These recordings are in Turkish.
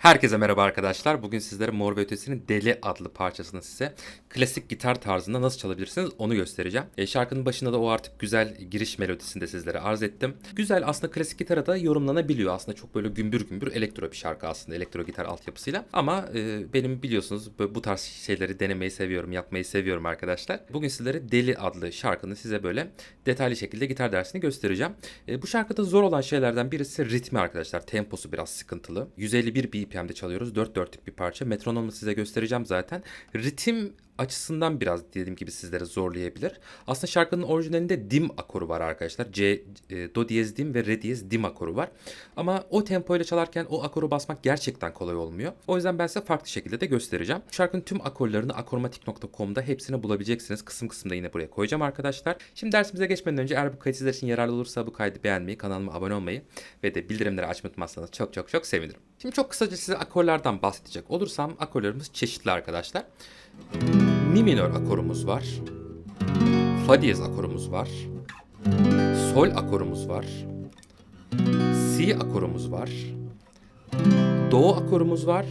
Herkese merhaba arkadaşlar. Bugün sizlere Mor ve Ötesi'nin Deli adlı parçasını size klasik gitar tarzında nasıl çalabilirsiniz onu göstereceğim. E, şarkının başında da o artık güzel giriş melodisini de sizlere arz ettim. Güzel aslında klasik gitara da yorumlanabiliyor. Aslında çok böyle gümbür gümbür elektro bir şarkı aslında elektro gitar altyapısıyla. Ama e, benim biliyorsunuz bu tarz şeyleri denemeyi seviyorum, yapmayı seviyorum arkadaşlar. Bugün sizlere Deli adlı şarkının size böyle detaylı şekilde gitar dersini göstereceğim. E, bu şarkıda zor olan şeylerden birisi ritmi arkadaşlar. Temposu biraz sıkıntılı. 151 BPM'de çalıyoruz. 4 dörtlük bir parça. Metronomu size göstereceğim zaten. Ritim açısından biraz dediğim gibi sizlere zorlayabilir. Aslında şarkının orijinalinde dim akoru var arkadaşlar. C, e, do diyez dim ve re diyez dim akoru var. Ama o tempoyla çalarken o akoru basmak gerçekten kolay olmuyor. O yüzden ben size farklı şekilde de göstereceğim. Şarkının tüm akorlarını akormatik.com'da hepsini bulabileceksiniz. Kısım kısımda yine buraya koyacağım arkadaşlar. Şimdi dersimize geçmeden önce eğer bu kayıt sizler için yararlı olursa bu kaydı beğenmeyi, kanalıma abone olmayı ve de bildirimleri açmayı unutmazsanız çok çok çok sevinirim. Şimdi çok kısaca size akorlardan bahsedecek olursam akorlarımız çeşitli arkadaşlar. Mi minör akorumuz var. Fa diyez akorumuz var. Sol akorumuz var. Si akorumuz var. Do akorumuz var.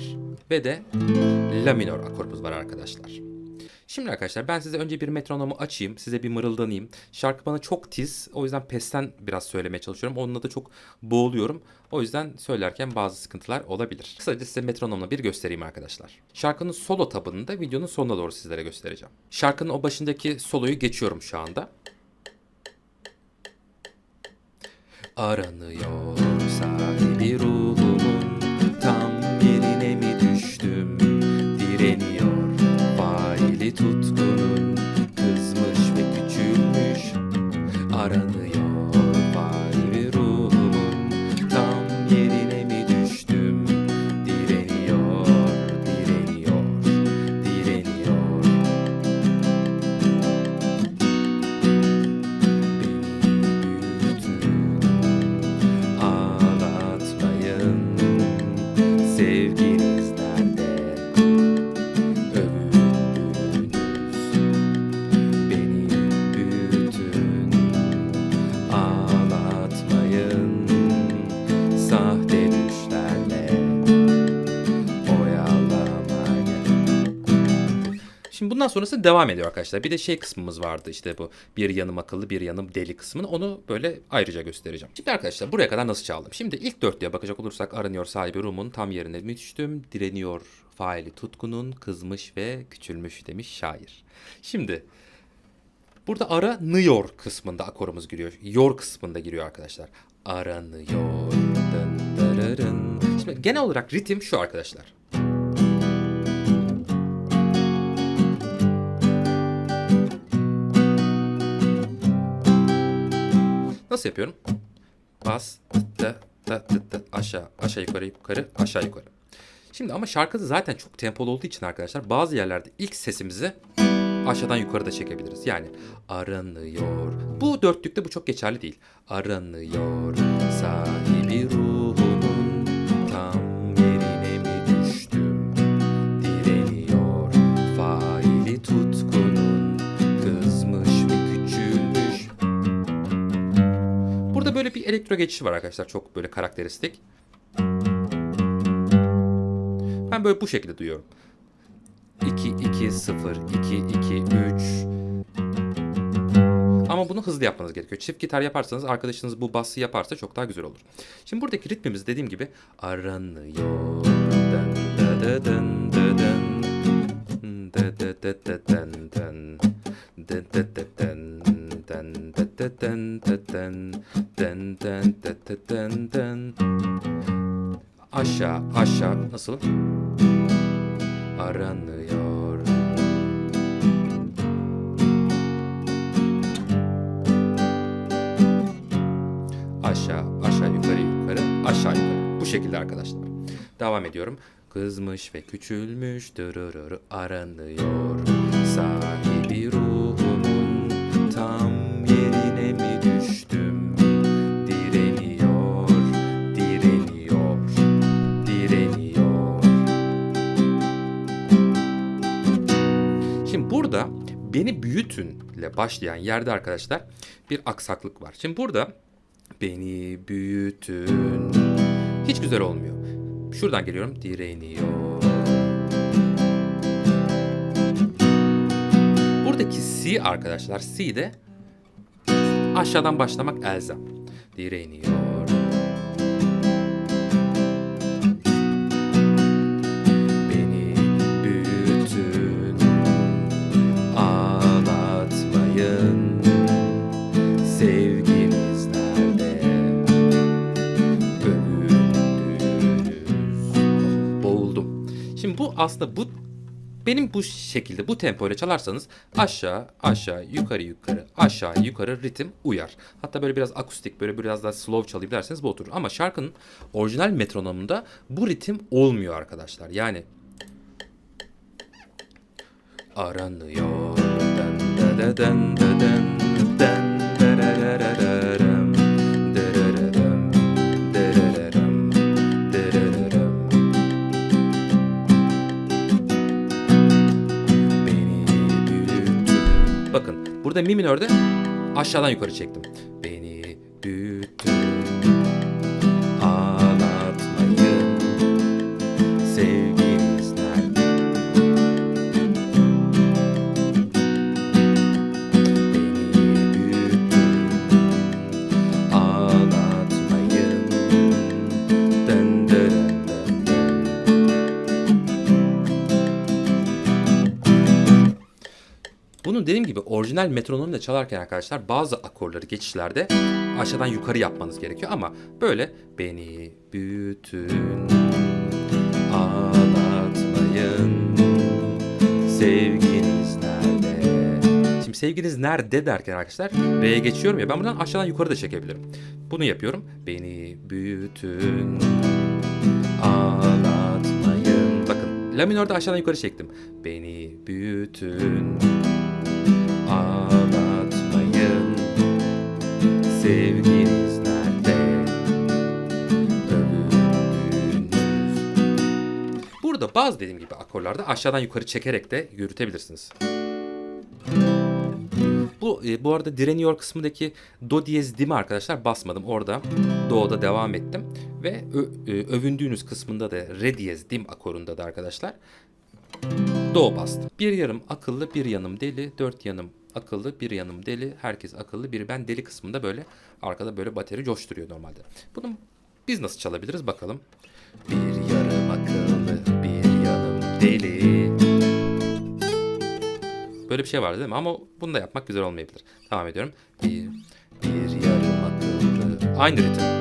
Ve de La minör akorumuz var arkadaşlar. Şimdi arkadaşlar ben size önce bir metronomu açayım. Size bir mırıldanayım. Şarkı bana çok tiz. O yüzden pesten biraz söylemeye çalışıyorum. Onunla da çok boğuluyorum. O yüzden söylerken bazı sıkıntılar olabilir. Kısaca size metronomla bir göstereyim arkadaşlar. Şarkının solo tabını da videonun sonuna doğru sizlere göstereceğim. Şarkının o başındaki soloyu geçiyorum şu anda. Aranıyor sahibi ruhumun tam yerine mi düştüm direniyor faili sonrası devam ediyor arkadaşlar. Bir de şey kısmımız vardı işte bu bir yanım akıllı bir yanım deli kısmını. Onu böyle ayrıca göstereceğim. Şimdi arkadaşlar buraya kadar nasıl çaldım? Şimdi ilk dörtlüğe bakacak olursak aranıyor sahibi Rum'un tam yerine mi düştüm? Direniyor faili tutkunun kızmış ve küçülmüş demiş şair. Şimdi Burada aranıyor kısmında akorumuz giriyor. Yor kısmında giriyor arkadaşlar. Aranıyor. Dın dırırın. Şimdi genel olarak ritim şu arkadaşlar. Nasıl yapıyorum? Bas, tıt, tıt, tıt, tıt, aşağı, aşağı yukarı yukarı, aşağı yukarı. Şimdi ama şarkı zaten çok tempolu olduğu için arkadaşlar bazı yerlerde ilk sesimizi aşağıdan yukarıda çekebiliriz. Yani aranıyor. Bu dörtlükte bu çok geçerli değil. Aranıyor sahibi ruhumun Burada böyle bir elektro geçişi var arkadaşlar. Çok böyle karakteristik. Ben böyle bu şekilde duyuyorum. 2 2 0 2 2 3 ama bunu hızlı yapmanız gerekiyor. Çift gitar yaparsanız arkadaşınız bu bası yaparsa çok daha güzel olur. Şimdi buradaki ritmimiz dediğim gibi aranıyor. Aşağı aşağı nasıl? Aranıyor. Aşağı, aşağı, yukarı, yukarı, aşağı, yukarı. Bu şekilde arkadaşlar. Devam ediyorum. Kızmış ve küçülmüş dırırır aranıyor. Sahibi burada beni büyütünle başlayan yerde arkadaşlar bir aksaklık var. Şimdi burada beni büyütün hiç güzel olmuyor. Şuradan geliyorum. Direniyor. Buradaki C arkadaşlar C'de aşağıdan başlamak elzem. Direniyor. Aslında bu benim bu şekilde bu tempoyla çalarsanız aşağı aşağı yukarı yukarı aşağı yukarı ritim uyar. Hatta böyle biraz akustik böyle biraz daha slow çalayım derseniz bu oturur. Ama şarkının orijinal metronomunda bu ritim olmuyor arkadaşlar. Yani aranıyor. Den de de den de den den burada mi minörde aşağıdan yukarı çektim. Orijinal metronomla çalarken arkadaşlar bazı akorları geçişlerde aşağıdan yukarı yapmanız gerekiyor ama böyle beni bütün ağlatmayın sevginiz nerede? Şimdi sevginiz nerede derken arkadaşlar R'ye geçiyorum ya ben buradan aşağıdan yukarı da çekebilirim. Bunu yapıyorum. Beni bütün ağlatmayın. Bakın la minörde aşağıdan yukarı çektim. Beni bütün ağlatmayın. Sevginiz nerede? Övündünüz. Burada bazı dediğim gibi akorlarda aşağıdan yukarı çekerek de yürütebilirsiniz. Bu e, bu arada direniyor kısmındaki do diyez dimi arkadaşlar basmadım. Orada do'da devam ettim ve ö- e, övündüğünüz kısmında da re diyez dim akorunda da arkadaşlar do bastım. Bir yarım akıllı, bir yanım deli, dört yanım akıllı, bir yanım deli, herkes akıllı, bir ben deli kısmında böyle arkada böyle bateri coşturuyor normalde. Bunu biz nasıl çalabiliriz bakalım. Bir yarım akıllı, bir yanım deli. Böyle bir şey var değil mi? Ama bunu da yapmak güzel olmayabilir. Devam ediyorum. Bir, bir yarım akıllı. Aynı ritim.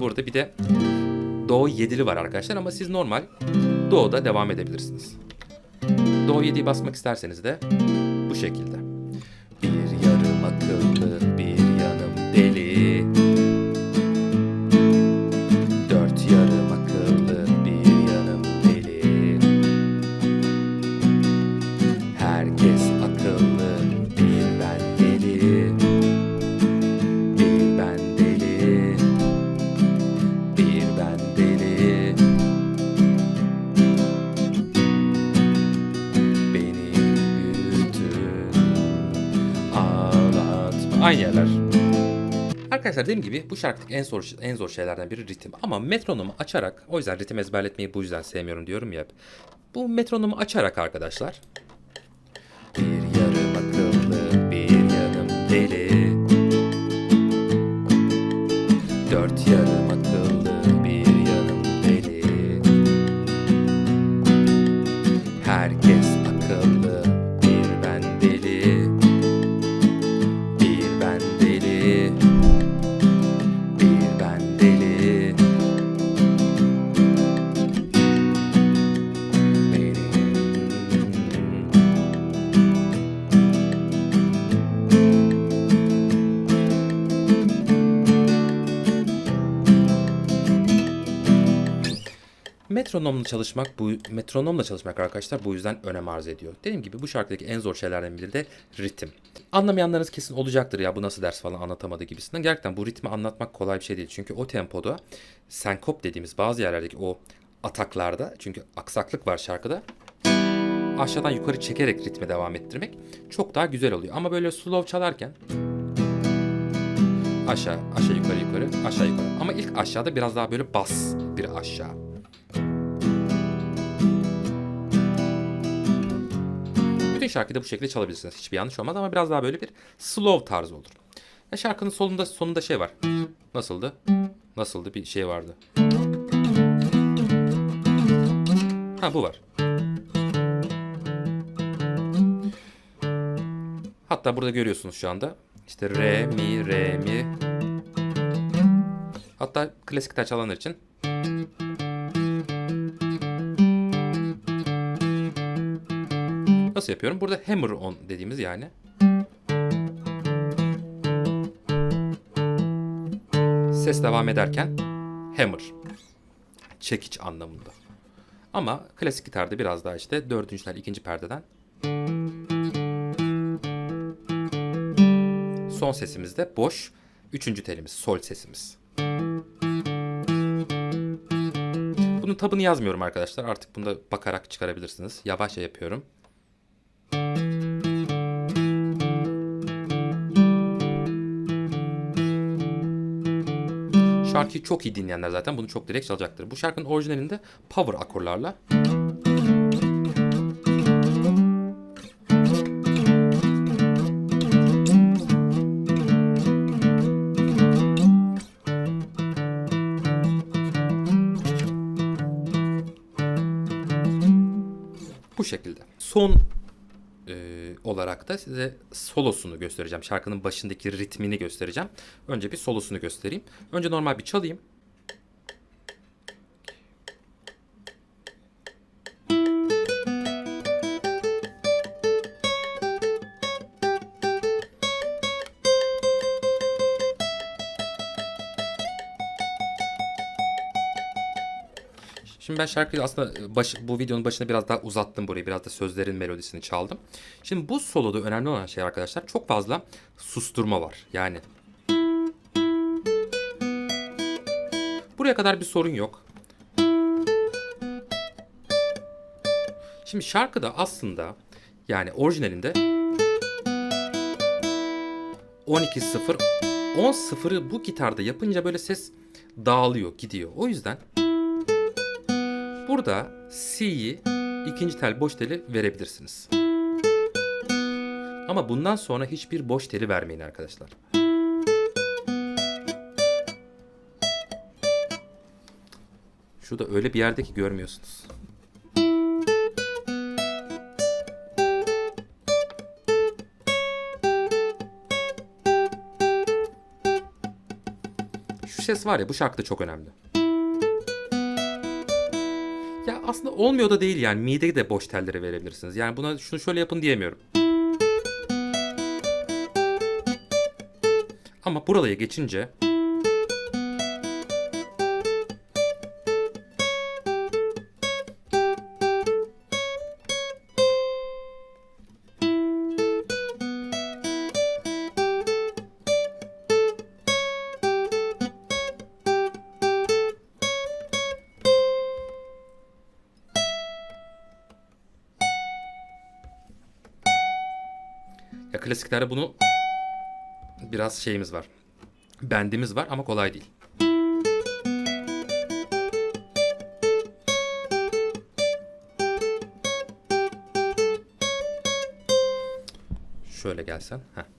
Burada bir de Do yedili var arkadaşlar ama siz normal Do'da devam edebilirsiniz. Do 7'yi basmak isterseniz de bu şekilde. Bir yarım akıllı, bir yanım deli. Aynı yerler. Arkadaşlar dediğim gibi bu şarkıdaki en zor en zor şeylerden biri ritim. Ama metronomu açarak, o yüzden ritim ezberletmeyi bu yüzden sevmiyorum diyorum ya. Bu metronomu açarak arkadaşlar. Bir yarım akıllı, bir yanım deli. Dört yarım akıllı, Metronomla çalışmak bu metronomla çalışmak arkadaşlar bu yüzden önem arz ediyor. Dediğim gibi bu şarkıdaki en zor şeylerden biri de ritim. Anlamayanlarınız kesin olacaktır ya bu nasıl ders falan anlatamadı gibisinden. Gerçekten bu ritmi anlatmak kolay bir şey değil. Çünkü o tempoda senkop dediğimiz bazı yerlerdeki o ataklarda çünkü aksaklık var şarkıda. aşağıdan yukarı çekerek ritme devam ettirmek çok daha güzel oluyor. Ama böyle slow çalarken aşağı aşağı yukarı yukarı aşağı yukarı. Ama ilk aşağıda biraz daha böyle bas bir aşağı. Bütün şarkıyı da bu şekilde çalabilirsiniz. Hiçbir yanlış olmaz ama biraz daha böyle bir slow tarzı olur. Ya şarkının solunda sonunda şey var. Nasıldı? Nasıldı? Bir şey vardı. Ha bu var. Hatta burada görüyorsunuz şu anda. İşte re, mi, re, mi. Hatta klasik gitar çalanlar için Nasıl yapıyorum? Burada hammer on dediğimiz yani. Ses devam ederken hammer. Çekiç anlamında. Ama klasik gitarda biraz daha işte dördüncü tel ikinci perdeden son sesimiz de boş. Üçüncü telimiz sol sesimiz. Bunun tabını yazmıyorum arkadaşlar. Artık bunda bakarak çıkarabilirsiniz. Yavaşça yapıyorum. Şarkıyı çok iyi dinleyenler zaten bunu çok direkt çalacaktır. Bu şarkının orijinalinde power akorlarla olarak da size solosunu göstereceğim. Şarkının başındaki ritmini göstereceğim. Önce bir solosunu göstereyim. Önce normal bir çalayım. Ben şarkıyı aslında baş, bu videonun başında biraz daha uzattım burayı. Biraz da sözlerin melodisini çaldım. Şimdi bu soloda önemli olan şey arkadaşlar çok fazla susturma var. Yani buraya kadar bir sorun yok. Şimdi şarkıda aslında yani orijinalinde 12-0 10-0'ı bu gitarda yapınca böyle ses dağılıyor, gidiyor. O yüzden Burada C'yi ikinci tel boş teli verebilirsiniz. Ama bundan sonra hiçbir boş teli vermeyin arkadaşlar. Şurada öyle bir yerde ki görmüyorsunuz. Şu ses var ya bu şarkıda çok önemli. Aslında olmuyor da değil yani mideyi de boş tellere verebilirsiniz. Yani buna şunu şöyle yapın diyemiyorum. Ama buraya geçince Ya klasiklerde bunu biraz şeyimiz var. Bendimiz var ama kolay değil. Şöyle gelsen. Heh.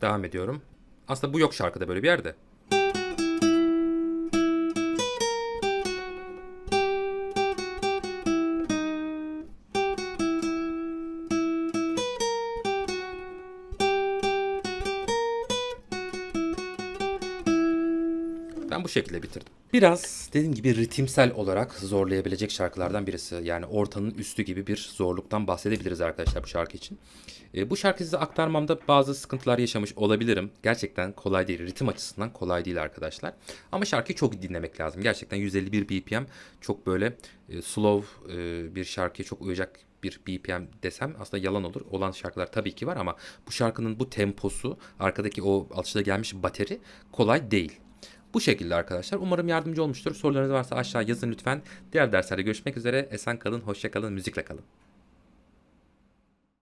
Devam ediyorum. Aslında bu yok şarkıda böyle bir yerde. Ben bu şekilde bitirdim. Biraz dediğim gibi ritimsel olarak zorlayabilecek şarkılardan birisi. Yani ortanın üstü gibi bir zorluktan bahsedebiliriz arkadaşlar bu şarkı için. E, bu şarkı size aktarmamda bazı sıkıntılar yaşamış olabilirim. Gerçekten kolay değil. Ritim açısından kolay değil arkadaşlar. Ama şarkıyı çok dinlemek lazım. Gerçekten 151 BPM çok böyle e, slow e, bir şarkıya çok uyacak bir BPM desem aslında yalan olur. Olan şarkılar tabii ki var ama bu şarkının bu temposu, arkadaki o alışılagelmiş bateri kolay değil. Bu şekilde arkadaşlar. Umarım yardımcı olmuştur. Sorularınız varsa aşağı yazın lütfen. Diğer derslerde görüşmek üzere. Esen kalın, hoşça kalın, müzikle kalın.